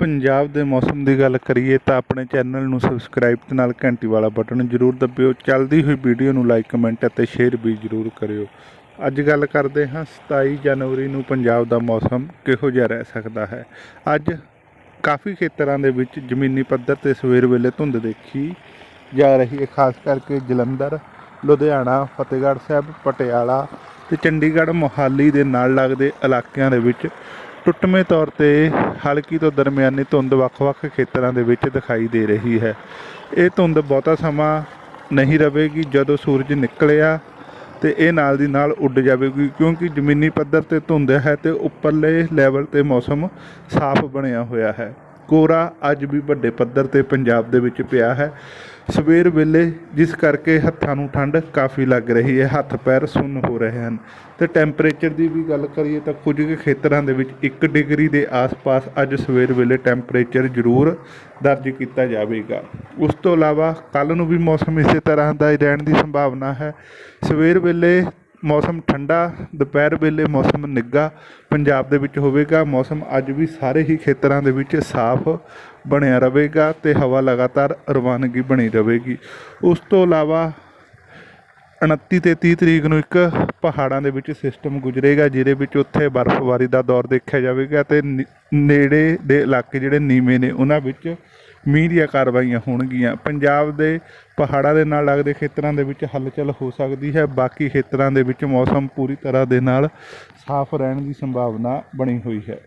ਪੰਜਾਬ ਦੇ ਮੌਸਮ ਦੀ ਗੱਲ ਕਰੀਏ ਤਾਂ ਆਪਣੇ ਚੈਨਲ ਨੂੰ ਸਬਸਕ੍ਰਾਈਬ ਤੇ ਨਾਲ ਘੰਟੀ ਵਾਲਾ ਬਟਨ ਜ਼ਰੂਰ ਦਬਿਓ। ਚੱਲਦੀ ਹੋਈ ਵੀਡੀਓ ਨੂੰ ਲਾਈਕ, ਕਮੈਂਟ ਅਤੇ ਸ਼ੇਅਰ ਵੀ ਜ਼ਰੂਰ ਕਰਿਓ। ਅੱਜ ਗੱਲ ਕਰਦੇ ਹਾਂ 27 ਜਨਵਰੀ ਨੂੰ ਪੰਜਾਬ ਦਾ ਮੌਸਮ ਕਿਹੋ ਜਿਹਾ ਰਹਿ ਸਕਦਾ ਹੈ। ਅੱਜ ਕਾਫੀ ਖੇਤਰਾਂ ਦੇ ਵਿੱਚ ਜ਼ਮੀਨੀ ਪੱਧਰ ਤੇ ਸਵੇਰ ਵੇਲੇ ਧੁੰਦ ਦੇਖੀ ਜਾ ਰਹੀ ਹੈ, ਖਾਸ ਕਰਕੇ ਜਲੰਧਰ, ਲੁਧਿਆਣਾ, ਫਤਿਹਗੜ੍ਹ ਸਾਹਿਬ, ਪਟਿਆਲਾ ਤੇ ਚੰਡੀਗੜ੍ਹ ਮੋਹਾਲੀ ਦੇ ਨਾਲ ਲੱਗਦੇ ਇਲਾਕਿਆਂ ਦੇ ਵਿੱਚ ਟੁੱਟਵੇਂ ਤੌਰ ਤੇ ਹਲਕੀ ਤੋਂ ਦਰਮਿਆਨੀ ਧੁੰਦ ਵੱਖ-ਵੱਖ ਖੇਤਰਾਂ ਦੇ ਵਿੱਚ ਦਿਖਾਈ ਦੇ ਰਹੀ ਹੈ। ਇਹ ਧੁੰਦ ਬਹੁਤਾ ਸਮਾਂ ਨਹੀਂ ਰਹੇਗੀ ਜਦੋਂ ਸੂਰਜ ਨਿਕਲਿਆ ਤੇ ਇਹ ਨਾਲ ਦੀ ਨਾਲ ਉੱਡ ਜਾਵੇਗੀ, ਕਿਉਂਕਿ ਜ਼ਮੀਨੀ ਪੱਧਰ ਤੇ ਧੁੰਦ ਹੈ ਤੇ ਉੱਪਰਲੇ ਲੈਵਲ ਤੇ ਮੌਸਮ ਸਾਫ਼ ਬਣਿਆ ਹੋਇਆ ਹੈ। ਕੋਰਾ ਅੱਜ ਵੀ ਵੱਡੇ ਪੱਧਰ ਤੇ ਪੰਜਾਬ ਦੇ ਵਿੱਚ ਪਿਆ ਹੈ। ਸਵੇਰ ਵੇਲੇ, ਜਿਸ ਕਰਕੇ ਹੱਥਾਂ ਨੂੰ ਠੰਡ ਕਾਫੀ ਲੱਗ ਰਹੀ ਹੈ, ਹੱਥ ਪੈਰ ਸੁੰਨ ਹੋ ਰਹੇ ਹਨ। ਤੇ ਟੈਂਪਰੇਚਰ ਦੀ ਵੀ ਗੱਲ ਕਰੀਏ ਤਾਂ ਕੁਝ ਕੁ ਖੇਤਰਾਂ ਦੇ ਵਿੱਚ 1 ਡਿਗਰੀ ਦੇ ਆਸ-ਪਾਸ ਅੱਜ ਸਵੇਰ ਵੇਲੇ ਟੈਂਪਰੇਚਰ ਜ਼ਰੂਰ ਦਰਜ ਕੀਤਾ ਜਾਵੇਗਾ। ਉਸ ਤੋਂ ਇਲਾਵਾ ਕੱਲ ਨੂੰ ਵੀ ਮੌਸਮ ਇਸੇ ਤਰ੍ਹਾਂ ਦਾ ਰਹਿਣ ਦੀ ਸੰਭਾਵਨਾ ਹੈ। ਸਵੇਰ ਵੇਲੇ ਮੌਸਮ ਠੰਡਾ, ਦੁਪਹਿਰ ਵੇਲੇ ਮੌਸਮ ਨਿੱਘਾ ਪੰਜਾਬ ਦੇ ਵਿੱਚ ਹੋਵੇਗਾ। ਮੌਸਮ ਅੱਜ ਵੀ ਸਾਰੇ ਹੀ ਖੇਤਰਾਂ ਦੇ ਵਿੱਚ ਸਾਫ਼ ਬਣਿਆ ਰਹੇਗਾ ਤੇ ਹਵਾ ਲਗਾਤਾਰ ਰਵਾਨਗੀ ਬਣੀ ਰਹੇਗੀ। ਉਸ ਤੋਂ ਇਲਾਵਾ 29 ਤੇ 30 ਤਰੀਕ ਨੂੰ ਇੱਕ ਪਹਾੜਾਂ ਦੇ ਵਿੱਚ ਸਿਸਟਮ ਗੁਜ਼ਰੇਗਾ, ਜਿਹਦੇ ਵਿੱਚ ਉੱਥੇ ਬਰਫ਼ਬਾਰੀ ਦਾ ਦੌਰ ਦੇਖਿਆ ਜਾਵੇਗਾ ਤੇ ਨ- ਨੇੜੇ ਦੇ ਇਲਾਕੇ ਜਿਹੜੇ ਨੀਵੇਂ ਨੇ, ਉਹਨਾਂ ਵਿੱਚ ਮੀਂਹ ਦੀਆਂ ਕਾਰਵਾਈਆਂ ਹੋਣਗੀਆਂ। ਪੰਜਾਬ ਦੇ ਪਹਾੜਾਂ ਦੇ ਨਾਲ ਲੱਗਦੇ ਖੇਤਰਾਂ ਦੇ ਵਿੱਚ ਹਲਚਲ ਹੋ ਸਕਦੀ ਹੈ। ਬਾਕੀ ਖੇਤਰਾਂ ਦੇ ਵਿੱਚ ਮੌਸਮ ਪੂਰੀ ਤਰ੍ਹਾਂ ਦੇ ਨਾਲ ਸਾਫ਼ ਰਹਿਣ ਦੀ ਸੰਭਾਵਨਾ ਬਣੀ ਹੋਈ ਹੈ।